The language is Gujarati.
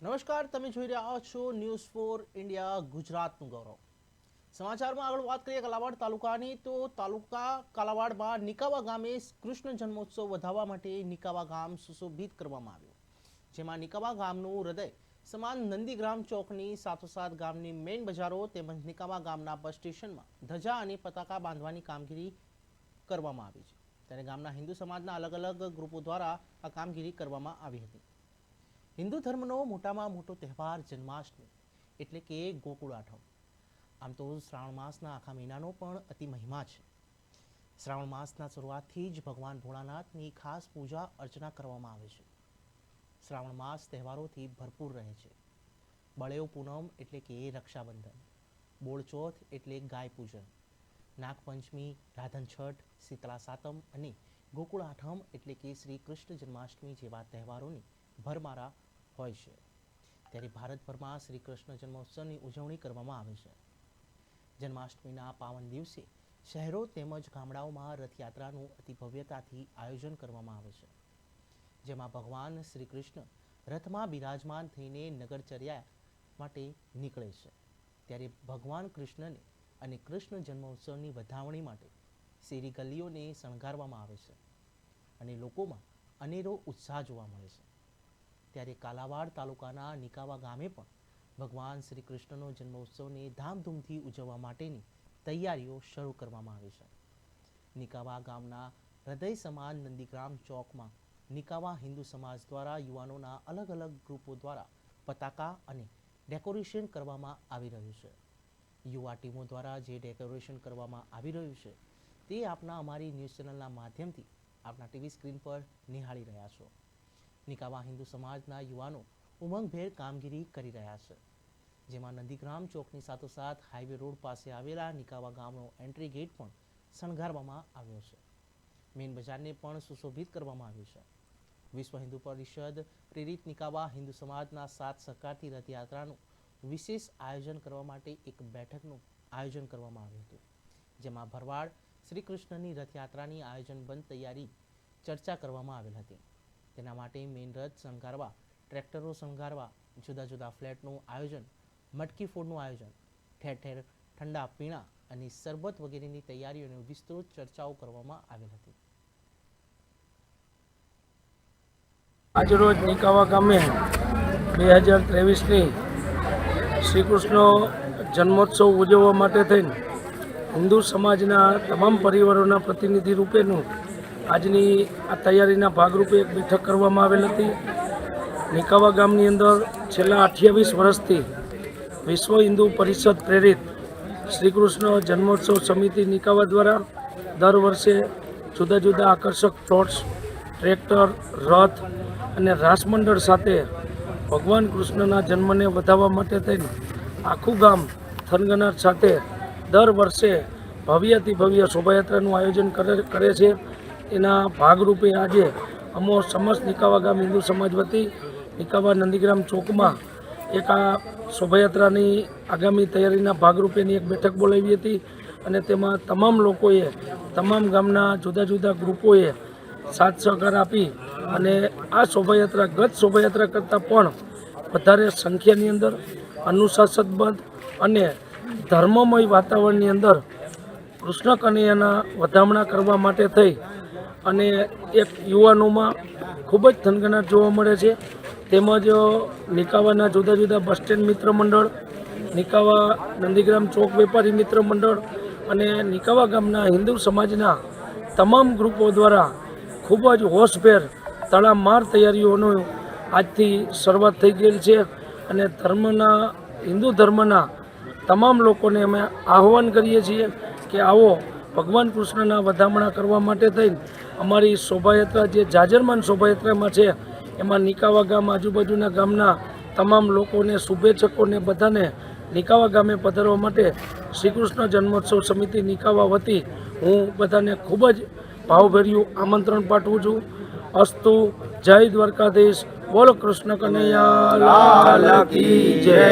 નમસ્કાર, તમે જોઈ રહ્યા છો ન્યૂઝ ફોર ઇન્ડિયા ગુજરાતનું ગૌરવ. સમાચારમાં આગળ વાત કરીએ કાલાવાડ તાલુકાની, તો તાલુકા કાલાવાડમાં નિકાવા ગામે કૃષ્ણ જન્મોત્સવ વધાવવા માટે નિકાવા ગામ સુશોભિત કરવામાં આવ્યું. જેમાં નિકાવા ગામનું હૃદય સમાન નંદીગ્રામ ચોકની સાથોસાથ ગામની મેઇન બજારો તેમજ નિકાવા ગામના બસ સ્ટેશનમાં ધજા અને પતાકા બાંધવાની કામગીરી કરવામાં આવી છે. ત્યારે ગામના હિન્દુ સમાજના અલગ અલગ ગ્રુપો દ્વારા આ કામગીરી કરવામાં આવી હતી. હિન્દુ ધર્મનો મોટામાં મોટો તહેવાર જન્માષ્ટમી, એટલે કે ગોકુળ આઠમ. આમ તો શ્રાવણ માસના આખા મહિનાનો પણ અતિ મહિમા છે. શ્રાવણ માસના શરૂઆતથી જ ભગવાન ભોળાનાથની ખાસ પૂજા અર્ચના કરવામાં આવે છે. શ્રાવણ માસ તહેવારોથી ભરપૂર રહે છે. બળેવ પૂનમ એટલે કે રક્ષાબંધન બોળચોથ એટલે ગાય પૂજન, નાગપંચમી, રાધન છઠ, શીતળા સાતમ અને ગોકુળ આઠમ એટલે કે શ્રી કૃષ્ણ જન્માષ્ટમી જેવા તહેવારોની ભરમારા હોય છે. ત્યારે ભારતભરમાં શ્રી કૃષ્ણ જન્મોત્સવની ઉજવણી કરવામાં આવે છે. જન્માષ્ટમીના પાવન દિવસે શહેરો તેમજ ગામડાઓમાં રથયાત્રાનું અતિ ભવ્યતાથી આયોજન કરવામાં આવે છે. જેમાં ભગવાન શ્રી કૃષ્ણ રથમાં બિરાજમાન થઈને નગરચર્યા માટે નીકળે છે. ત્યારે ભગવાન કૃષ્ણને અને કૃષ્ણ જન્મોત્સવની વધાવણી માટે શેરી ગલીઓને શણગારવામાં આવે છે. અને લોકોમાં અનેરો ઉત્સાહ જોવા મળે છે. ત્યારે કાલાવાડ તાલુકાના નિકાવા ગામે પણ ભગવાન શ્રી કૃષ્ણનો જન્મોત્સવને ધામધૂમથી ઉજવવા માટેની તૈયારીઓ શરૂ કરવામાં આવી છે. નિકાવા ગામના હૃદય સમાન નંદીગ્રામ ચોકમાં નિકાવા હિન્દુ સમાજ દ્વારા યુવાનોના અલગ અલગ ગ્રુપો દ્વારા પતાકા અને ડેકોરેશન કરવામાં આવી રહ્યું છે. યુવા ટીમો દ્વારા જે ડેકોરેશન કરવામાં આવી રહ્યું છે તે આપના અમારી ન્યૂઝ ચેનલના માધ્યમથી આપના ટીવી સ્ક્રીન પર નિહાળી રહ્યા છો. નિકાવા હિન્દુ સમાજના યુવાનો ઉમંગભેર કામગીરી કરી રહ્યા છે. જેમાં નંદીગ્રામ ચોકની સાથોસાથ હાઈવે રોડ પાસે આવેલા નિકાવા ગામનો એન્ટ્રી ગેટ પણ શણગારવામાં આવ્યો છે. મેઇન બજારને પણ સુશોભિત કરવામાં આવ્યું છે. વિશ્વ હિન્દુ પરિષદ પ્રેરિત નિકાવા હિન્દુ સમાજના સાથ સહકારથી રથયાત્રાનું વિશેષ આયોજન કરવા માટે એક બેઠકનું આયોજન કરવામાં આવ્યું હતું. જેમાં ભરવાડ શ્રી કૃષ્ણની રથયાત્રાની આયોજનબંધ તૈયારી ચર્ચા કરવામાં આવેલ હતી. તેના માટે મેઇન રથ શણગારવા, ટ્રેક્ટરો શણગારવા, જુદા જુદા ફ્લેટનું આયોજન, મટકી ફોડનું આયોજન, ઠેર ઠેર ઠંડા પીણા અને શરબત વગેરેની તૈયારીઓની વિસ્તૃત ચર્ચાઓ કરવામાં આવેલ હતી. આજરોજ નિકાવા ગામે બે હજાર ત્રેવીસની શ્રી કૃષ્ણ જન્મોત્સવ ઉજવવા માટે થઈને હિન્દુ સમાજના તમામ પરિવારોના પ્રતિનિધિ રૂપેનું આજની આ તૈયારીના ભાગરૂપે એક બેઠક કરવામાં આવેલ હતી. નિકાવા ગામની અંદર છેલ્લા અઠ્યાવીસ વર્ષથી વિશ્વ હિન્દુ પરિષદ પ્રેરિત શ્રી કૃષ્ણ જન્મોત્સવ સમિતિ નિકાવા દ્વારા દર વર્ષે જુદા જુદા આકર્ષક પ્લોટ્સ, ટ્રેક્ટર, રથ અને રાસમંડળ સાથે ભગવાન કૃષ્ણના જન્મને વધાવવા માટે થઈને આખું ગામ થનગનાર સાથે દર વર્ષે ભવ્યથી ભવ્ય શોભાયાત્રાનું આયોજન કરે કરે છે. એના ભાગરૂપે આજે અમો સમસ્ત નિકાવા ગામ હિન્દુ સમાજ વતી નિકાવા નંદીગ્રામ ચોકમાં એક આ શોભાયાત્રાની આગામી તૈયારીના ભાગરૂપેની એક બેઠક બોલાવી હતી અને તેમાં તમામ લોકોએ, તમામ ગામના જુદા જુદા ગ્રુપોએ સાથ સહકાર આપી અને આ શોભાયાત્રા, ગત શોભાયાત્રા કરતાં પણ વધારે સંખ્યાની અંદર અનુશાસનબદ્ધ અને ધર્મમય વાતાવરણની અંદર કૃષ્ણ કનૈયાના વધામણા કરવા માટે થઈ અને એક યુવાનોમાં ખૂબ જ થનગનાટ જોવા મળે છે. તેમજ નિકાવાના જુદા જુદા બસ સ્ટેન્ડ મિત્ર મંડળ નિકાવા નંદીગ્રામ ચોક વેપારી મિત્ર મંડળ અને નિકાવા ગામના હિન્દુ સમાજના તમામ ગ્રુપો દ્વારા ખૂબ જ હોશભેર તડામાર તૈયારીઓનો આજથી શરૂઆત થઈ ગયેલ છે અને ધર્મના, હિન્દુ ધર્મના તમામ લોકોને અમે આહ્વાન કરીએ છીએ કે આવો ભગવાન કૃષ્ણના વધામણા કરવા માટે થઈને અમારી શોભાયાત્રા જે જાજરમાન શોભાયાત્રામાં છે, એમાં નિકાવા ગામ આજુબાજુના ગામના તમામ લોકોને, શુભેચ્છકોને બધાને નિકાવા ગામે પધારવા માટે શ્રી કૃષ્ણ જન્મોત્સવ સમિતિ નિકાવા વતી હું બધાને ખૂબ જ ભાવભર્યું આમંત્રણ પાઠવું છું. અસ્તુ, જય દ્વારકાધીશ. બોલો કૃષ્ણ કનૈયા, લાલ જય.